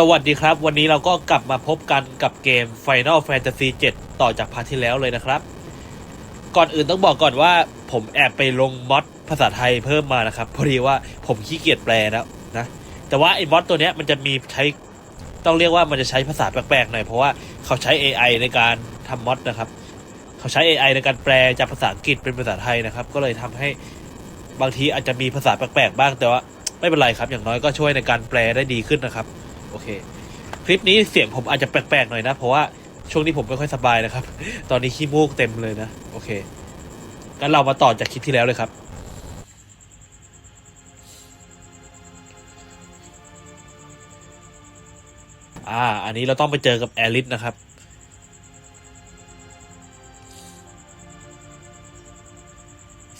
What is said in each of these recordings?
สวัสดีครับ วันนี้เราก็กลับมาพบกันกับเกม Final Fantasy 7 ต่อจากพาร์ทที่แล้วเลยนะครับ ก่อนอื่นต้องบอกก่อนว่า ผมแอบไปลงมอดภาษาไทยเพิ่มมานะครับพอดีว่าผมขี้เกียจแปลแล้วนะ แต่ว่าไอ้มอดตัวเนี้ยมันจะมีใช้ต้องเรียกว่ามันจะใช้ภาษาแปลกๆหน่อยเพราะว่าเขาใช้ AI ในการทำมอดนะครับ เขาใช้ AI ในการแปลจากภาษาอังกฤษเป็นภาษาไทยนะครับ ก็เลยทำให้บางทีอาจจะมีภาษาแปลกๆบ้างแต่ว่าไม่เป็นไรครับ อย่างน้อยก็ช่วยในการแปลได้ดีขึ้นนะครับ อเค คลิปนี้เสียงผมอาจจะแปลกๆหน่อยนะ เพราะว่าช่วงนี้ผมไม่ค่อยสบายนะครับ ตอนนี้ขี้มูกเต็มเลยนะ โอเคงั้นเรามาต่อจากคลิปที่แล้วเลยครับ อ่า อันนี้เราต้องไปเจอกับแอลิสนะครับ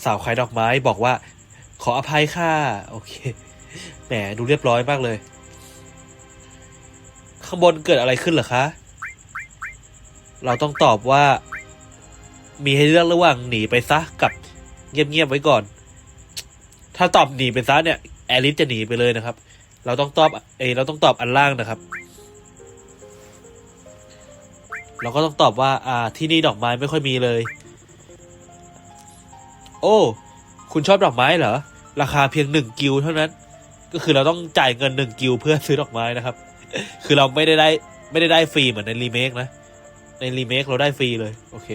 สาวขายดอกไม้บอกว่า ขออภัยค่ะ โอเค แหมดูเรียบร้อยมากเลย ข้างบนเกิดอะไรขึ้นเหรอคะ เราต้องตอบว่า มีให้เลือกระหว่างหนีไปซะกับเงียบๆไว้ก่อน ถ้าตอบหนีไปซะเนี่ย แอลิสจะหนีไปเลยนะครับ เราต้องตอบเอเราต้องตอบอันล่างนะครับ เราก็ต้องตอบว่า อ่า ที่นี่ดอกไม้ไม่ค่อยมีเลย โอ้ คุณชอบดอกไม้เหรอ ราคาเพียงหนึ่งกิลเท่านั้น ก็คือเราต้องจ่ายเงินหนึ่งกิลเพื่อซื้อดอกไม้นะครับ คือเราไม่ได้ได้ไม่ได้ได้ฟรีเหมือนในรีเมคนะ ในรีเมคเราได้ฟรีเลย โอเค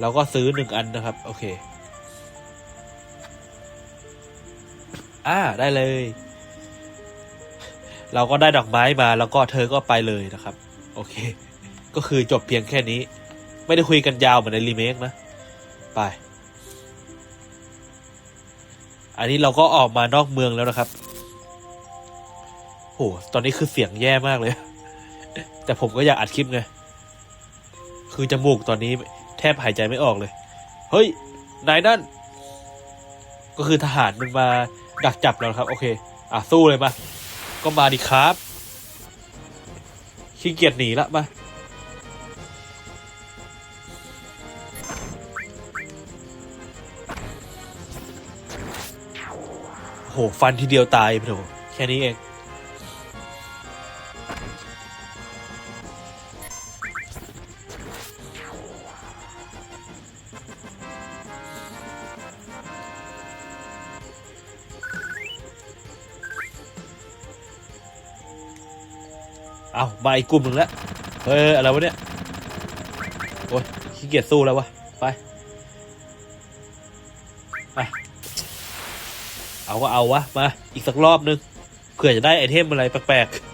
เราก็ซื้อหนึ่งอันนะครับ โอเค อ่าได้เลย เราก็ได้ดอกไม้มาแล้วก็เธอก็ไปเลยนะครับ โอเค ก็คือจบเพียงแค่นี้ ไม่ได้คุยกันยาวเหมือนในรีเมคนะ ไป อันนี้เราก็ออกมานอกเมืองแล้วนะครับ หตอนนี้คือเสียงแย่มากเลย แต่ผมก็อยากอัดคลิปไง คือจมูกตอนนี้แทบหายใจไม่ออกเลย เฮ้ย นายนั่น ก็คือทหารมันมาดักจับเราครับ โอเค อะ สู้เลยมา ก็มาดิครับขี้เกียจหนีละมาโหฟันทีเดียวตายไปโถแค่นี้เอง เอามาอีกกลุ่มหนึ่งแล้วเฮ้ยอะไรวะเนี่ยโอ้ยขี้เกียจสู้แล้ววะไปไปเอาก็เอาวะมาอีกสักรอบนึงเผื่อจะได้ไอเทมอะไรแปลกๆ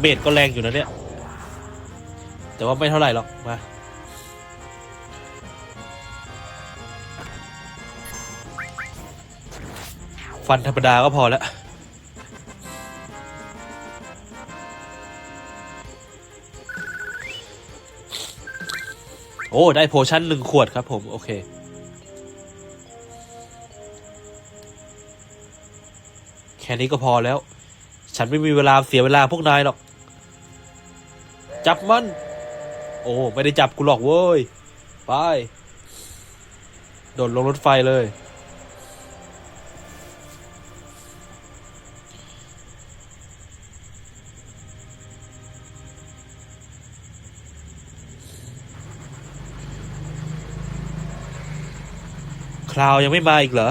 เมจก็แรงอยู่นะเนี่ย แต่ว่าไม่เท่าไหร่หรอก มา ฟันธรรมดาก็พอแล้วโอ้ ได้โพชั่นหนึ่งขวดครับผม โอเคแค่นี้ก็พอแล้ว ฉันไม่มีเวลาเสียเวลาพวกนายหรอก จับมัน โอ้ ไม่ได้จับกูหรอกเว้ย ไป โดดลงรถไฟเลย คราวยังไม่มาอีกเหรอ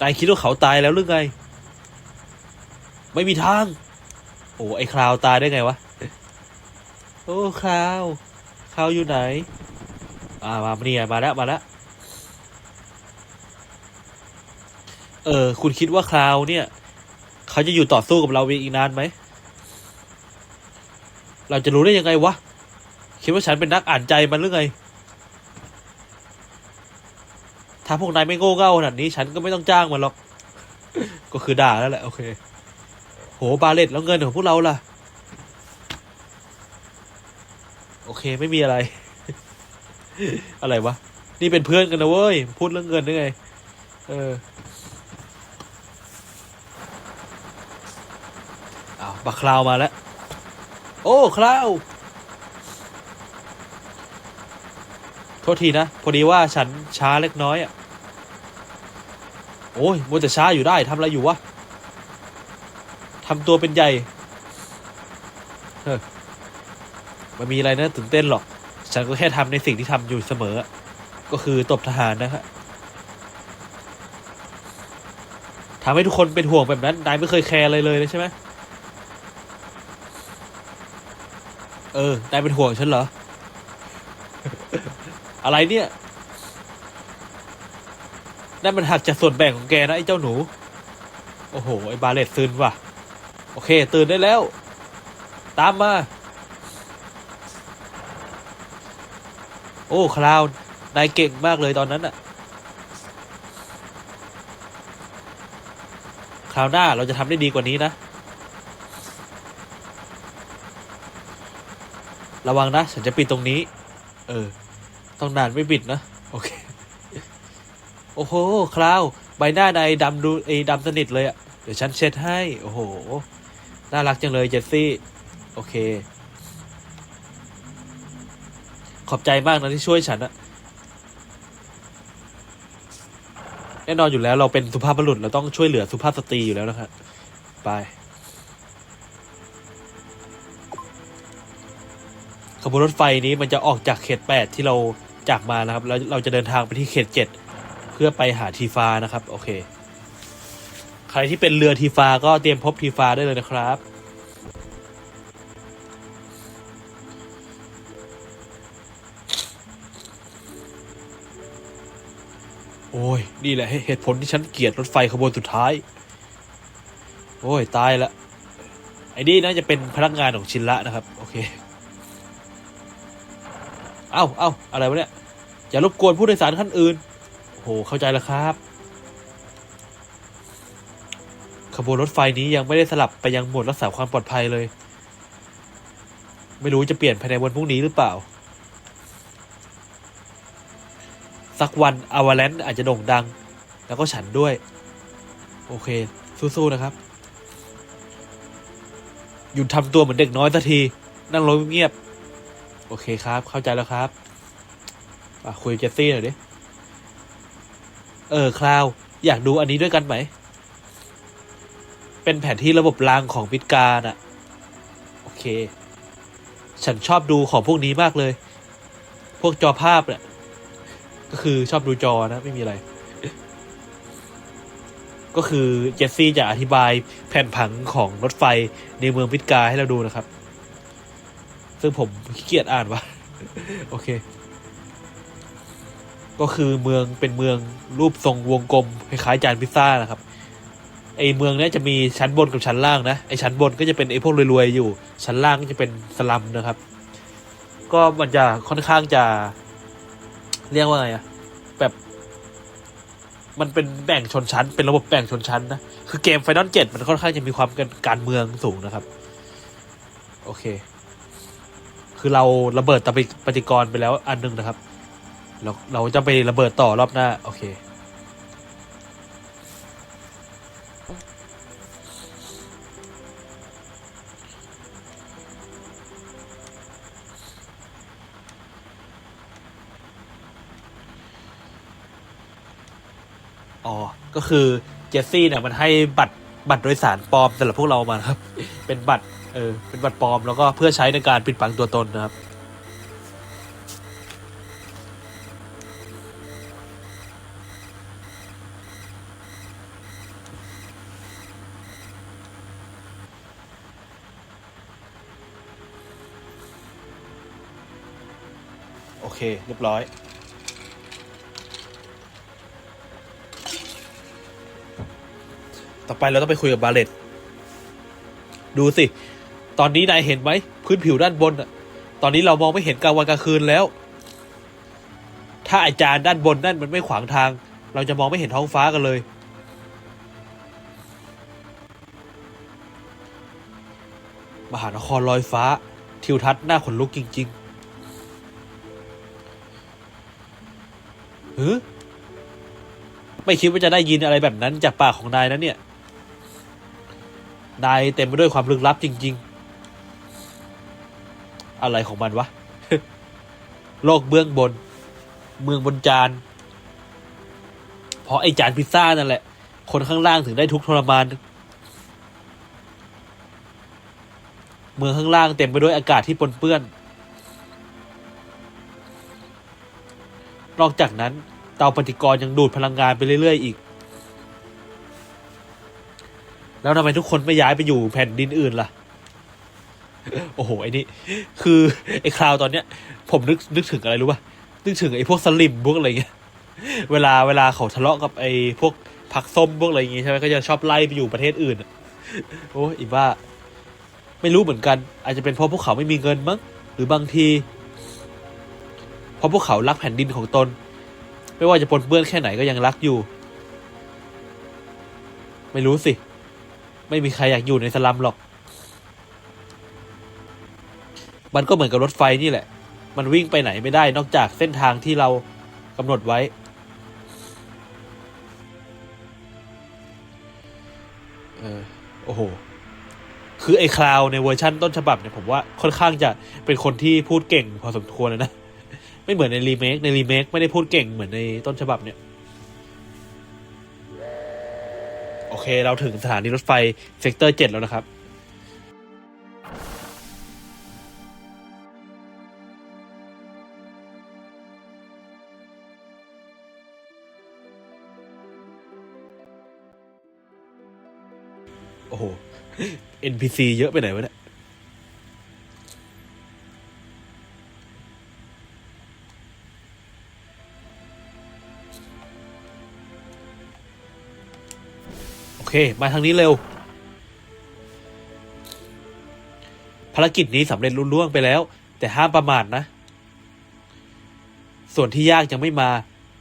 นายคิดว่าเขาตายแล้วหรือไง ไม่มีทาง โอ้ไอ้คราวตายได้ไงวะ โอ้คราวคราวอยู่ไหน อ่ามาเนี่ยมาแล้วมาแล้วเออ คุณคิดว่าคราวเนี่ย เขาจะอยู่ต่อสู้กับเราอีกนานไหม เราจะรู้ได้ยังไงวะ คิดว่าฉันเป็นนักอ่านใจมันหรือไง ถ้าพวกนายไม่โง่เง่าขนาดนี้ ฉันก็ไม่ต้องจ้างมันหรอก ก็คือด่าแล้วแหละ โอเค บาเลตแล้วเงินของพวกเราล่ะ โอเคไม่มีอะไร อะไรวะ นี่เป็นเพื่อนกันนะเว้ย พูดเรื่องเงินได้ไง เออเอาบักคลาวมาแล้ว โอ้คลาว โทษทีนะ พอดีว่าฉันช้าเล็กน้อยอะ โอ้ยมัวแต่ช้าอยู่ได้ทำอะไรอยู่วะ ทำตัวเป็นใหญ่มันมีอะไรนะตื่นเต้นหรอก ฉันก็แค่ทำในสิ่งที่ทำอยู่เสมอ ก็คือตบทหารนะฮะทำให้ทุกคนเป็นห่วงแบบนั้น นายไม่เคยแคร์อะไรเลยเลยใช่ไหมเออ นายเป็นห่วงฉันเหรอ อะไรเนี่ย นั่นมันหักจากส่วนแบ่งของแกนะไอ้เจ้าหนู โอ้โห ไอ้บาเลตซึนว่ะ โอเค ตื่นได้แล้ว ตามมา โอ้ คลาว นายเก่งมากเลยตอนนั้นอะคราวหน้าเราจะทำได้ดีกว่านี้นะ ระวังนะ ฉันจะปิดตรงนี้ เออ ต้องนานไม่ปิดนะ โอเค โอ้โห คราว ใบหน้านายดำดูไอ้ดำสนิทเลยอะเดี๋ยวฉันเช็ดให้ โอ้โห น่ารักจังเลยเจสซี่ โอเค ขอบใจมากนะที่ช่วยฉันอะแน่นอนอยู่แล้วเราเป็นสุภาพบุรุษเราต้องช่วยเหลือสุภาพสตรีอยู่แล้วนะครับไปขบวนรถไฟนี้มันจะออกจากเขตแปดที่เราจากมานะครับ แล้วเราจะเดินทางไปที่เขตเจ็ดเพื่อไปหาทีฟ้านะครับ โอเค ใครที่เป็นเรือทีฟ้าก็เตรียมพบทีฟ้าได้เลยนะครับ โอ้ย นี่แหละเหตุผลที่ฉันเกลียดรถไฟขบวนสุดท้าย โอ้ย ตายละ ไอ้นี่น่าจะเป็นพนักงานของชินละนะครับ โอเค เอ้าเอ้าอะไรวะเนี่ย อย่ารบกวนผู้โดยสารท่านอื่นโอ้โหเข้าใจแล้วครับ ขบวนรถไฟนี้ยังไม่ได้สลับไปยังหมวดรักษาความปลอดภัยเลย ไม่รู้จะเปลี่ยนภายในวันพรุ่งนี้หรือเปล่า สักวันอวาแลนอาจจะโด่งดัง แล้วก็ฉันด้วย โอเค สู้ๆนะครับ หยุดทำตัวเหมือนเด็กน้อยสักที นั่งลงเงียบ โอเคครับ เข้าใจแล้วครับคุยกับเจสซี่หน่อยดิ เออคราว อยากดูอันนี้ด้วยกันไหม เป็นแผนที่ระบบรางของพิทการอะโอเค ฉันชอบดูของพวกนี้มากเลย พวกจอภาพเนี่ยก็คือชอบดูจอนะ ไม่มีอะไร ก็คือเจสซี่จะอธิบายแผนผังของรถไฟในเมืองพิทกาให้เราดูนะครับ ซึ่งผมขี้เกียจอ่านวะโอเค ก็คือเมืองเป็นเมืองรูปทรงวงกลมคล้ายๆจานพิซซ่านะครับ ไอเมืองเนี้ยจะมีชั้นบนกับชั้นล่างนะไอชั้นบนก็จะเป็นไอพวกรวยๆอยู่ ชั้นล่างก็จะเป็นสลัมนะครับ ก็มันจะค่อนข้างจะ เรียกว่าไงอะแบบ มันเป็นแบ่งชนชั้น เป็นระบบแบ่งชนชั้นนะคือเกมไฟนอลเจ็ดมันค่อนข้างจะมีความการเมืองสูงนะครับ โอเค คือเราระเบิดตะปิปฏิกรไปแล้วอันหนึงนะครับเราเราจะไประเบิดต่อรอบหน้า โอเค อ๋อ ก็คือเจสซี่เนี่ยมันให้บัตรบัตรโดยสารปลอมสำหรับพวกเรามาครับ เป็นบัตรเออเป็นบัตรปลอมแล้วก็เพื่อใช้ในการปิดบังตัวตนนะครับ โอเค เรียบร้อย ต่อไปเราต้องไปคุยกับบาเลตดูสิ ตอนนี้นายเห็นไหม พื้นผิวด้านบนอะตอนนี้เรามองไม่เห็นกลางวันกลางคืนแล้ว ถ้าอาจารย์ด้านบนนั่นมันไม่ขวางทาง เราจะมองไม่เห็นท้องฟ้ากันเลย มหานครลอยฟ้า ทิวทัศน์หน้าขนลุกจริงๆหือไม่คิดว่าจะได้ยินอะไรแบบนั้นจากปากของนายนะเนี่ย นายเต็มไปด้วยความลึกลับจริง ๆ อะไรของมันวะ โลกเบื้องบน เมืองบนจาน เพราะไอจานพิซซ่านั่นแหละ คนข้างล่างถึงได้ทุกทรมาน เมืองข้างล่างเต็มไปด้วยอากาศที่ปนเปื้อน นอกจากนั้นเตาปฏิกรณ์ยังดูดพลังงานไปเรื่อย ๆ อีก แล้วทำไมทุกคนไม่ย้ายไปอยู่แผ่นดินอื่นล่ะ โอ้โหไอ้นี่คือไอ้คราวตอนเนี้ย ผมนึกนึกถึงอะไรรู้ป่ะนึกถึงไอ้พวกสลิมพวกอะไรเงี้ยเวลาเวลาเขาทะเลาะกับไอ้พวกผักส้มพวกอะไรอย่างงี้ใช่ไหมก็จะชอบไล่ไปอยู่ประเทศอื่นอะโอ้อีบ้า ไม่รู้เหมือนกัน อาจจะเป็นเพราะพวกเขาไม่มีเงินมั้งหรือบางทีเพราะพวกเขารักแผ่นดินของตน ไม่ว่าจะปนเปื้อนแค่ไหนก็ยังรักอยู่ ไม่รู้สิ ไม่มีใครอยากอยู่ในสลัมหรอก มันก็เหมือนกับรถไฟนี่แหละ มันวิ่งไปไหนไม่ได้นอกจากเส้นทางที่เรากำหนดไว้ เออ โอ้โห คือไอ้คลาวในเวอร์ชั่นต้นฉบับเนี่ยผมว่าค่อนข้างจะเป็นคนที่พูดเก่งพอสมควรเลยนะ ไม่เหมือนในรีเมค ในรีเมคไม่ได้พูดเก่งเหมือนในต้นฉบับเนี่ย โอเค เราถึงสถานีรถไฟเซกเตอร์เจ็ดแล้วนะครับ โอ้โห NPC เยอะไปไหนวะเนี่ย เคมาทางนี้เร็ว ภารกิจนี้สำเร็จรุ่ล่วงไปแล้ว แต่ห้ามประมาทนะ ส่วนที่ยากยังไม่มา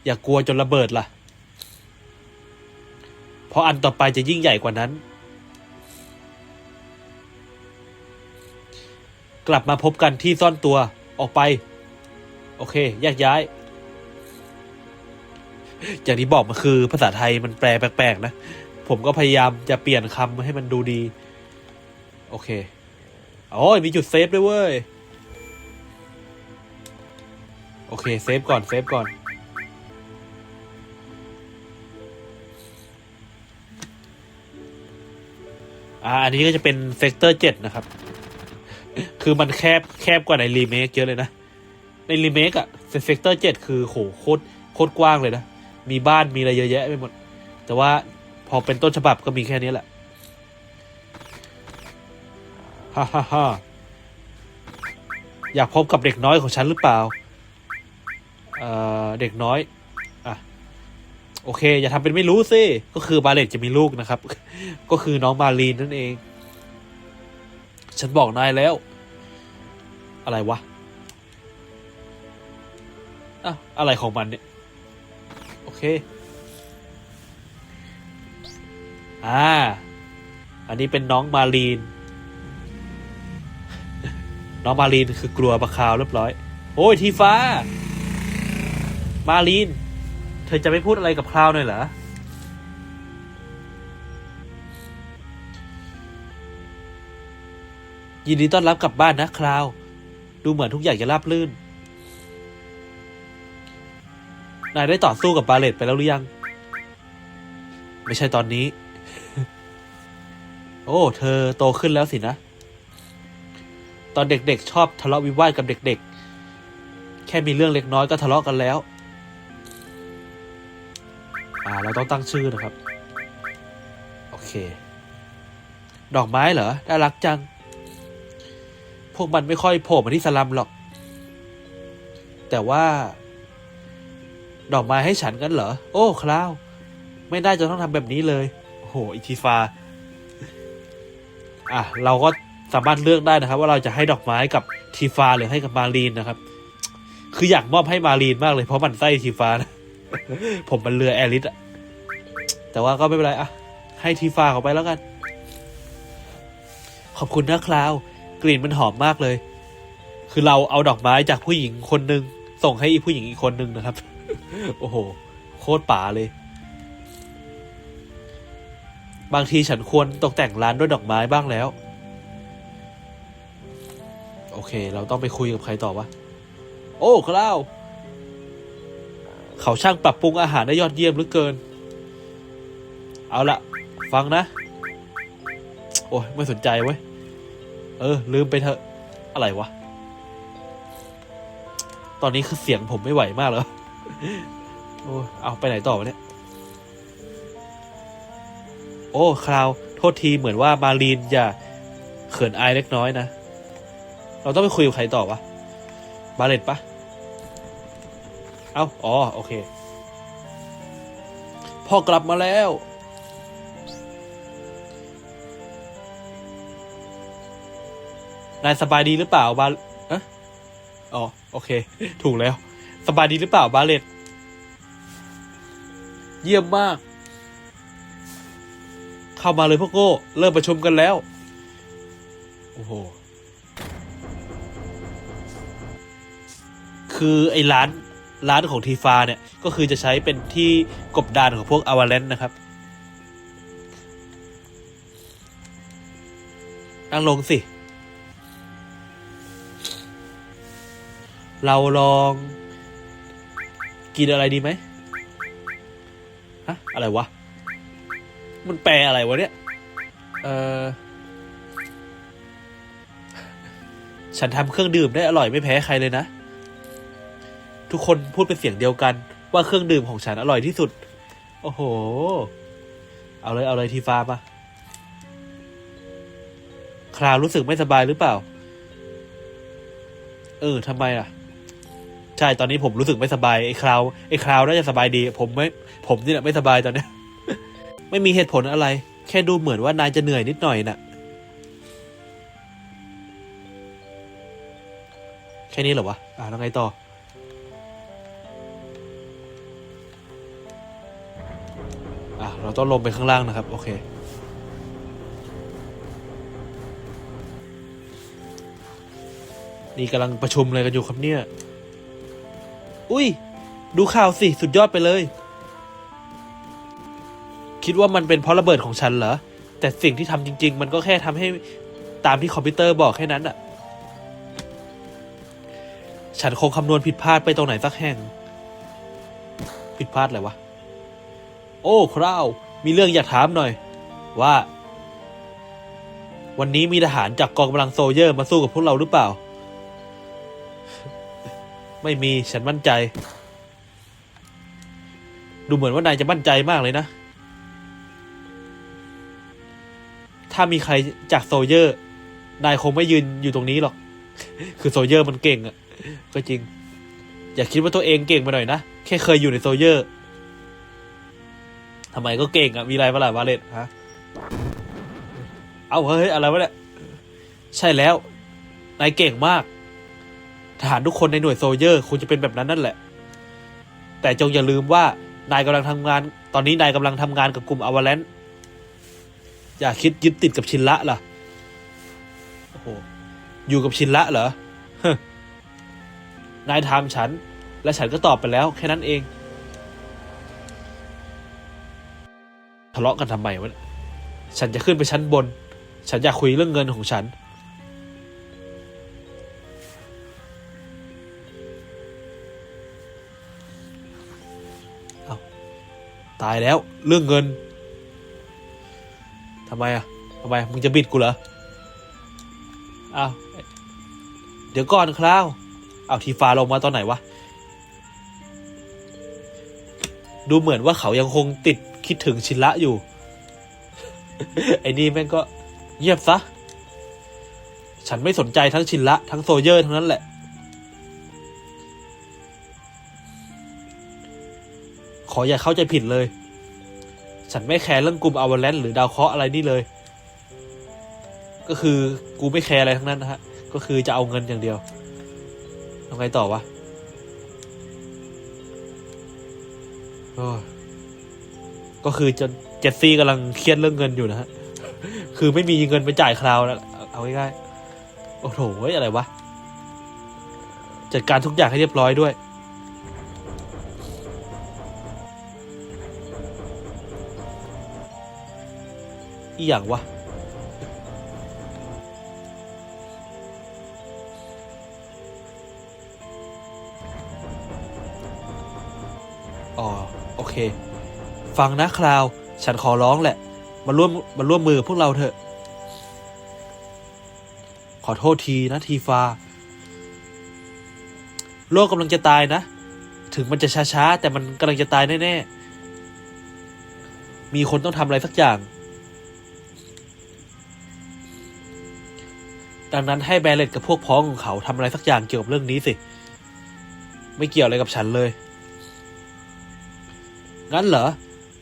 อย่ากกลัวจนระเบิดล่ะ เพราะอันต่อไปจะยิ่งใหญ่กว่านั้น กลับมาพบกันที่ซ่อนตัวออกไป โอเคแยกย้ายอย่างที่บอกมันคือภาษาไทยมันแปลแปลกๆนะ ผมก็พยายามจะเปลี่ยนคำให้มันดูดี โอเคโอ้ยมีจุดเซฟด้วยเว้ย โอเค เซฟก่อน เซฟก่อน อ่า อันนี้ก็จะเป็นเซกเตอร์เจ็ดนะครับ คือมันแคบแคบกว่าในรีเมคเยอะเลยนะ ในรีเมคอะเซกเตอร์เจ็ดคือโหโคตรโคตรกว้างเลยนะ มีบ้านมีอะไรเยอะแยะไปหมด แต่ว่า อเป็นต้นฉบับก็มีแค่นี้แหละฮ่าฮ่าฮ่าอยากพบกับเด็กน้อยของฉันหรือเปล่า เอ่อ เด็กน้อย อะ โอเค อย่าทำเป็นไม่รู้สิ ก็คือบาเลตจะมีลูกนะครับ ก็คือน้องมารีนนั่นเอง ฉันบอกนายแล้ว อะไรวะอะอะไรของมันเนี่ย โอเค อ่า อันนี้เป็นน้องมารีน น้องมารีนคือกลัวปลาคาวเรียบร้อย โอ้ยทีฟ้า มารีน เธอจะไม่พูดอะไรกับคราวหน่อยเหรอ ยินดีต้อนรับกลับบ้านนะคราว ดูเหมือนทุกอย่างจะราบรื่น นายได้ต่อสู้กับบาเลตไปแล้วหรือยัง ไม่ใช่ตอนนี้ โอ้ เธอโตขึ้นแล้วสินะ ตอนเด็กๆ ชอบทะเลาะวิวาทกับเด็กๆ แค่มีเรื่องเล็กน้อยก็ทะเลาะกันแล้ว อ่า เราต้องตั้งชื่อนะครับ โอเค ดอกไม้เหรอ น่ารักจัง พวกมันไม่ค่อยโผล่มาที่สลัมหรอก แต่ว่า ดอกไม้ให้ฉันกันเหรอ โอ้ คราว ไม่น่าจะต้องทำแบบนี้เลย โอ้โหอิทิฟาอะเราก็สามารถเลือกได้นะครับ ว่าเราจะให้ดอกไม้กับทีฟาหรือให้กับมารีนนะครับ คืออยากมอบให้มารีนมากเลยเพราะมันไส้ทีฟานะผมมันเรือแอริสอะแต่ว่าก็ไม่เป็นไรอะให้ทีฟาเขาไปแล้วกัน ขอบคุณนะคราว กลิ่นมันหอมมากเลย คือเราเอาดอกไม้จากผู้หญิงคนหนึ่งส่งให้อีผู้หญิงอีกคนหนึ่งนะครับ โอ้โห โคตรป่าเลย บางทีฉันควรตกแต่งร้านด้วยดอกไม้บ้างแล้ว โอเค เราต้องไปคุยกับใครต่อวะ โอ้คราวเขาช่างปรับปรุงอาหารได้ยอดเยี่ยมเหลือเกิน เอาละฟังนะ โอ้ยไม่สนใจเว้ย เออ ลืมไปเถอะ อะไรวะ ตอนนี้คือเสียงผมไม่ไหวมากแล้วโอ้เอาไปไหนต่อวะเนี่ย โอ้คราวโทษทีเหมือนว่ามารีนจะเขินอายเล็กน้อยนะ เราต้องไปคุยกับใครต่อวะบาเลตปะเอ้าอ๋อโอเค พ่อกลับมาแล้ว นายสบายดีหรือเปล่าบาเอะอ๋อโอเค ถูกแล้ว สบายดีหรือเปล่าบาเลตเยี่ยมมาก เข้ามาเลยพวกโก้ เริ่มประชุมกันแล้ว โอ้โห คือไอ้ร้านร้านของทีฟาเนี่ย ก็คือจะใช้เป็นที่กบดานของพวกอวาเลนนะครับ นั่งลงสิ เราลองกินอะไรดีไหมฮะ อะไรวะ มันแปลอะไรวะเนี่ย เออฉันทำเครื่องดื่มได้อร่อยไม่แพ้ใครเลยนะ ทุกคนพูดเป็นเสียงเดียวกัน ว่าเครื่องดื่มของฉันอร่อยที่สุด โอ้โห เอาเลยเอาเลยทีฟ้ามาคราวรู้สึกไม่สบายหรือเปล่า เออทำไมอะ ใช่ตอนนี้ผมรู้สึกไม่สบายไอ้คราวไอ้คราวน่าจะสบายดี ผมไม่ ผมนี่แหละไม่สบายตอนเนี้ย ไม่มีเหตุผลอะไร แค่ดูเหมือนว่านายจะเหนื่อยนิดหน่อยน่ะ แค่นี้เหรอวะ อ่าแล้วไงต่อ อะ เราต้องลงไปข้างล่างนะครับ โอเคนี่กำลังประชุมอะไรกันอยู่ครับเนี่ย อุ้ย ดูข่าวสิ สุดยอดไปเลย คิดว่ามันเป็นเพราะระเบิดของฉันเหรอ แต่สิ่งที่ทำจริง ๆ มันก็แค่ทำให้ตามที่คอมพิวเตอร์บอกแค่นั้นอะฉันคงคำนวณผิดพลาดไปตรงไหนสักแห่ง ผิดพลาดอะไรวะ โอ้คราว มีเรื่องอยากถามหน่อย ว่า วันนี้มีทหารจากกองกำลังโซเยอร์มาสู้กับพวกเราหรือเปล่า ไม่มีฉันมั่นใจ ดูเหมือนว่านายจะมั่นใจมากเลยนะ ถ้ามีใครจากโซเยอร์ นายคงไม่ยืนอยู่ตรงนี้หรอก คือโซเยอร์มันเก่งอะ่ะก็จริง อย่าคิดว่าตัวเองเก่งไปหน่อยนะ แค่เคยอยู่ในโซเยอร์ทำไมก็เก่งอะ่ะมีอะไรบ้างล่ะวาเลตฮะ เอาเฮ้ยอะไรวะเนี่ย ใช่แล้ว นายเก่งมาก ทหารทุกคนในหน่วยโซเยอร์คงจะเป็นแบบนั้นนั่นแหละ แต่จงอย่าลืมว่านายกำลังทำงาน ตอนนี้นายกำลังทำงานกับกลุ่มอวาเลน อย่าคิดยึดติดกับชินละล่ะ โอ้โห อยู่กับชินละเหรอนายถามฉัน และฉันก็ตอบไปแล้ว แค่นั้นเอง ทะเลาะกันทำไมวะ ฉันจะขึ้นไปชั้นบน ฉันอยากคุยเรื่องเงินของฉัน เอาตายแล้วเรื่องเงินำไมอะทำไมมึงจะบิดกูเหรออ้าวเดี๋ยวก่อนคราวเอาทีฟ้าลงมาตอนไหนวะ ดูเหมือนว่าเขายังคงติดคิดถึงชินละอยู่ ไอ้นี่แม่งก็เงียบซะ ฉันไม่สนใจทั้งชินละ ทั้งโซเยอร์ทั้งนั้นแหละ ขออย่าเข้าใจผิดเลย ฉันไม่แคร์เรื่องกลุ่มอวาเลนหรือดาวเคราะห์อะไรนี่เลย ก็คือกูไม่แคร์อะไรทั้งนั้นนะฮะ ก็คือจะเอาเงินอย่างเดียวทำไงต่อวะก็คือจนเจสซี่กำลังเครียดเรื่องเงินอยู่นะฮะ คือไม่มีเงินไปจ่ายคราวแล้ว เอาง่ายๆ โอ้โหอะไรวะ จัดการทุกอย่างให้เรียบร้อยด้วย ออีหยังวะ อ๋อ โอเค ฟังนะคราว ฉันขอร้องแหละ มาร่วมมาร่วมมือพวกเราเถอะ ขอโทษทีนะทีฟา โลกกำลังจะตายนะ ถึงมันจะช้าๆ แต่มันกำลังจะตายแน่ๆ มีคนต้องทำอะไรสักอย่าง ดังนั้นให้แบรเลตกับพวกพ้องของเขาทำอะไรสักอย่างเกี่ยวกับเรื่องนี้สิ ไม่เกี่ยวอะไรกับฉันเลย งั้นเหรอ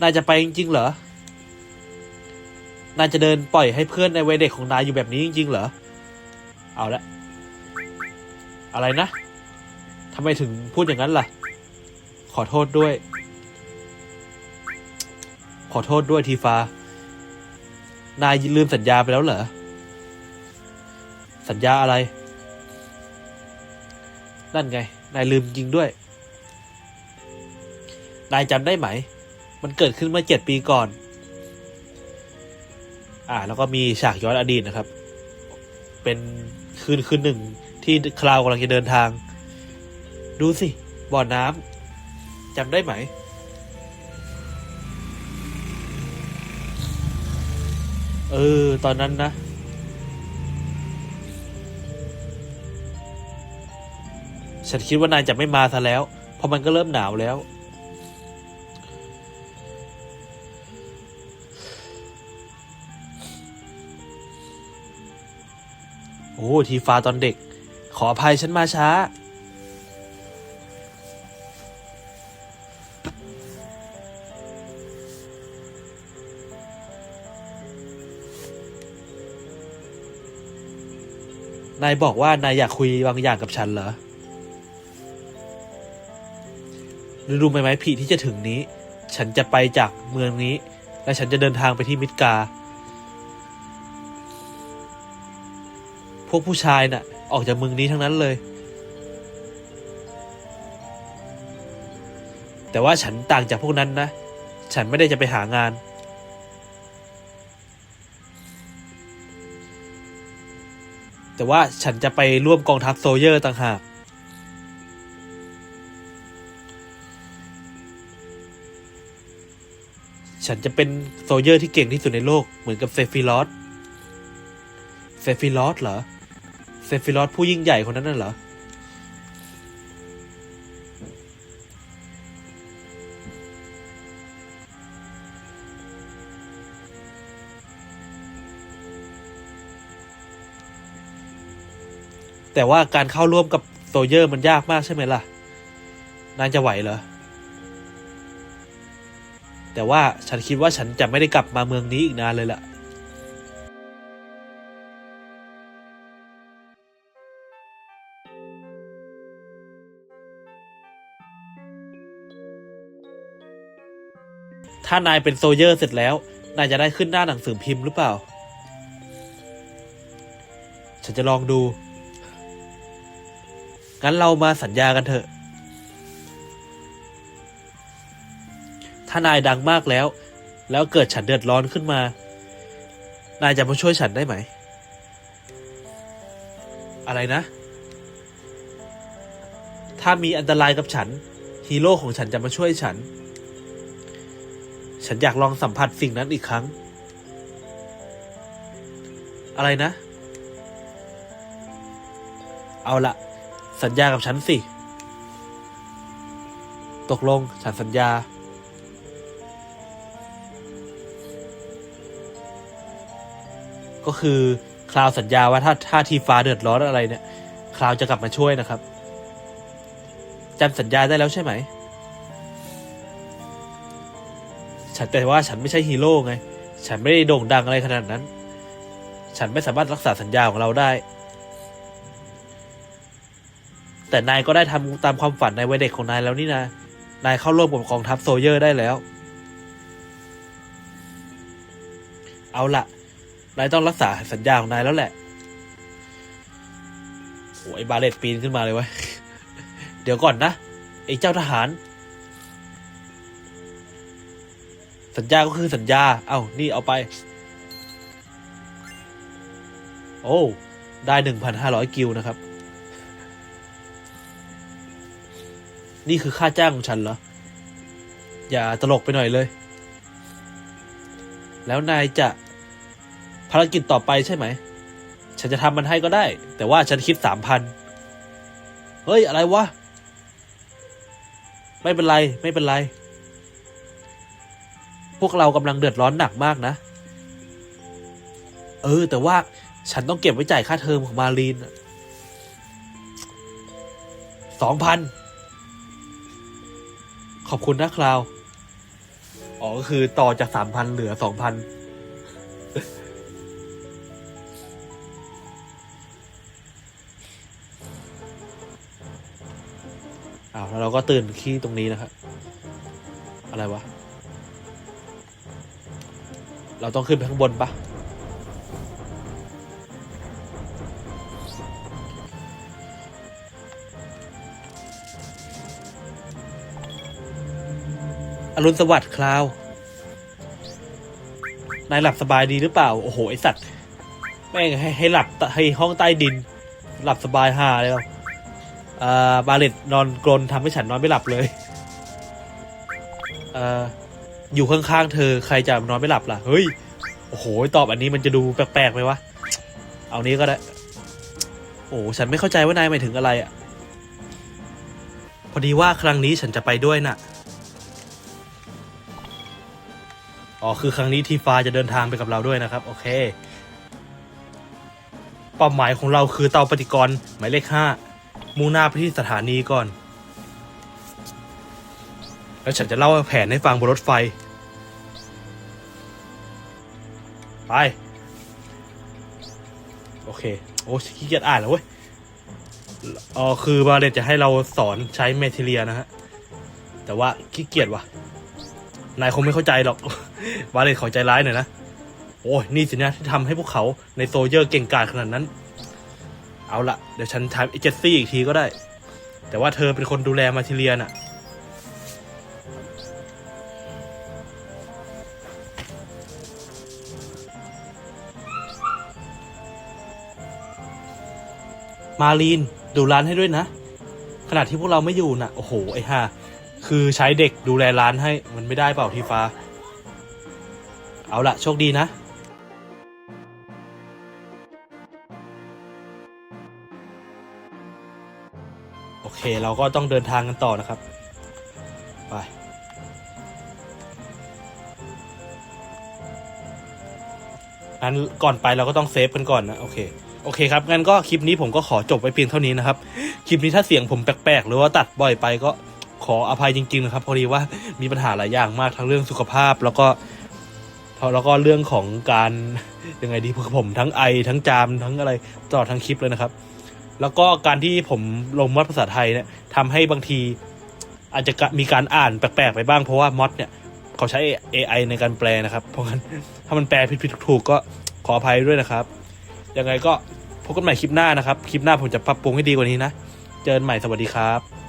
นายจะไปจริงๆเหรอ นายจะเดินปล่อยให้เพื่อนในวัยเด็กของนายอยู่แบบนี้จริงๆเหรอ เอาละ อะไรนะทำไมถึงพูดอย่างนั้นล่ะ ขอโทษด้วย ขอโทษด้วยทีฟ้านายลืมสัญญาไปแล้วเหรอ สัญญาอะไร นั่นไง นายลืมจริงด้วย นายจำได้ไหม มันเกิดขึ้นเมื่อเจ็ดปีก่อน อ่า แล้วก็มีฉากย้อนอดีตนะครับ เป็นคืนคืนหนึ่งที่คลาวกำลังจะเดินทาง ดูสิ บ่อน้ำจำได้ไหมเออ ตอนนั้นนะ ฉันคิดว่านายจะไม่มาซะแล้ว เพราะมันก็เริ่มหนาวแล้ว โอ้ทีฟ้าตอนเด็ก ขออภัยฉันมาช้า นายบอกว่านายอยากคุยบางอย่างกับฉันเหรอ ฤดูใบไม้ผลิที่จะถึงนี้ ฉันจะไปจากเมืองนี้ และฉันจะเดินทางไปที่มิดกา พวกผู้ชายน่ะ ออกจากเมืองนี้ทั้งนั้นเลย แต่ว่าฉันต่างจากพวกนั้นนะ ฉันไม่ได้จะไปหางาน แต่ว่าฉันจะไปร่วมกองทัพโซเยอร์ต่างหาก ฉันจะเป็นโซเยอร์ที่เก่งที่สุดในโลกเหมือนกับเซฟิลอสเซฟิลอสเหรอเซฟิลอสผู้ยิ่งใหญ่คนนั้นน่ะเหรอ แต่ว่าการเข้าร่วมกับโซเยอร์มันยากมากใช่ไหมล่ะ นายจะไหวเหรอ แต่ว่าฉันคิดว่าฉันจะไม่ได้กลับมาเมืองนี้อีกนานเลยล่ะ ถ้านายเป็นโซเยอร์เสร็จแล้ว นายจะได้ขึ้นหน้าหนังสือพิมพ์หรือเปล่า ฉันจะลองดู งั้นเรามาสัญญากันเถอะ ถ้านายดังมากแล้ว แล้วเกิดฉันเดือดร้อนขึ้นมา นายจะมาช่วยฉันได้ไหม อะไรนะ ถ้ามีอันตรายกับฉัน ฮีโร่ของฉันจะมาช่วยฉัน ฉันอยากลองสัมผัสสิ่งนั้นอีกครั้ง อะไรนะ เอาละสัญญากับฉันสิ ตกลงฉันสัญญา ก็คือคลาวสัญญาว่าถ้าถ้าทีฟ้าเดือดร้อนอะไรเนี่ยคลาวจะกลับมาช่วยนะครับจำสัญญาได้แล้วใช่ไหม ฉันแต่ว่าฉันไม่ใช่ฮีโร่ไง ฉันไม่ได้โด่งดังอะไรขนาดนั้น ฉันไม่สามารถรักษาสัญญาของเราได้ แต่นายก็ได้ทำตามความฝันในวัยเด็กของนายแล้วนี่นะ นายเข้าร่วมกับกองทัพโซเยอร์ได้แล้ว เอาละ นายต้องรักษาสัญญาของนายแล้วแหละโอ้ยบาเลตปีนขึ้นมาเลยวะเดี๋ยวก่อนนะไอ้เจ้าทหาร สัญญาก็คือสัญญา เอานี่เอาไป โอ้ได้หนึ่งพันห้าร้อยกิลนะครับ นี่คือค่าจ้างของฉันเหรอ อย่าตลกไปหน่อยเลย แล้วนายจะ ภารกิจต่อไปใช่ไหม ฉันจะทำมันให้ก็ได้ แต่ว่าฉันคิดสามพันเฮ้ย อะไรวะ ไม่เป็นไร ไม่เป็นไร พวกเรากำลังเดือดร้อนหนักมากนะ เออ แต่ว่าฉันต้องเก็บไว้จ่ายค่าเทอมของมารีนสองพันขอบคุณนะคราว อ๋อก็คือต่อจากสามพันเหลือสองพัน เราก็ตื่นขี้ตรงนี้นะครับ อะไรวะ เราต้องขึ้นไปข้างบนปะอรุณสวัสดิ์คราว นายหลับสบายดีหรือเปล่า โอ้โห ไอสัตว์ แม่งให้ให้หลับให้ห้องใต้ดิน หลับสบายห่าเลยเรา อ่าบาเลตนอนกรนทำให้ฉันนอนไม่หลับเลย เอ่ออยู่ข้างๆเธอใครจะนอนไม่หลับล่ะ เฮ้ย โอ้โห ตอบอันนี้มันจะดูแปลกๆไหมวะ เอานี้ก็ได้ โอ้ฉันไม่เข้าใจว่านายหมายถึงอะไรอะ่ะ พอดีว่าครั้งนี้ฉันจะไปด้วยน่ะ อ๋อ คือครั้งนี้ทีฟ้าจะเดินทางไปกับเราด้วยนะครับ โอเค เป้าหมายของเราคือเตาปฏิกรณ์หมายเลขห้า มุ่งหน้าไปที่สถานีก่อน แล้วฉันจะเล่าแผนให้ฟังบนรถไฟ ไป โอเค โอ้ขี้เกียจอ่านแล้วเว้ยอ๋อคือบาเลตจะให้เราสอนใช้เมทิเลียนะฮะ แต่ว่าขี้เกียจว่ะ นายคงไม่เข้าใจหรอก บาเลตเขาใจร้ายหน่อยนะ โอ้ยนี่สินะที่ทำให้พวกเขาในโซเยอร์เก่งกาจขนาดนั้น เอาละเดี๋ยวฉันทำเอเจนซี่อีกทีก็ได้ แต่ว่าเธอเป็นคนดูแลมาทิเลียน่ะ มาลีนดูร้านให้ด้วยนะ ขณะที่พวกเราไม่อยู่น่ะ โอ้โห ไอ้ห่าคือใช้เด็กดูแลร้านให้มันไม่ได้เปล่าทีฟ้า เอาละโชคดีนะ เคเราก็ต้องเดินทางกันต่อนะครับ ไป งั้นก่อนไปเราก็ต้องเซฟกันก่อนนะ โอเค โอเคครับ งั้นก็คลิปนี้ผมก็ขอจบไว้เพียงเท่านี้นะครับ คลิปนี้ถ้าเสียงผมแปลกๆ หรือว่าตัดบ่อยไปก็ขออภัยจริงๆนะครับ พอดีว่ามีปัญหาหลายอย่างมากทั้งเรื่องสุขภาพแล้วก็แล้วก็เรื่องของการยังไงดีผมทั้งไอทั้งจามทั้งอะไรตลอดทั้งคลิปเลยนะครับ แล้วก็การที่ผมลงมอดภาษาไทยเนี่ยทำให้บางที อาจจะมีการอ่านแปลกๆไปบ้างเพราะว่ามอดเนี่ยเขาใช้ AI ในการแปลนะครับ เพราะงั้นถ้ามันแปลผิดๆถูกๆก็ขออภัยด้วยนะครับ ยังไงก็พบกันใหม่คลิปหน้านะครับ คลิปหน้าผมจะปรับปรุงให้ดีกว่านี้นะ เจอกันใหม่สวัสดีครับ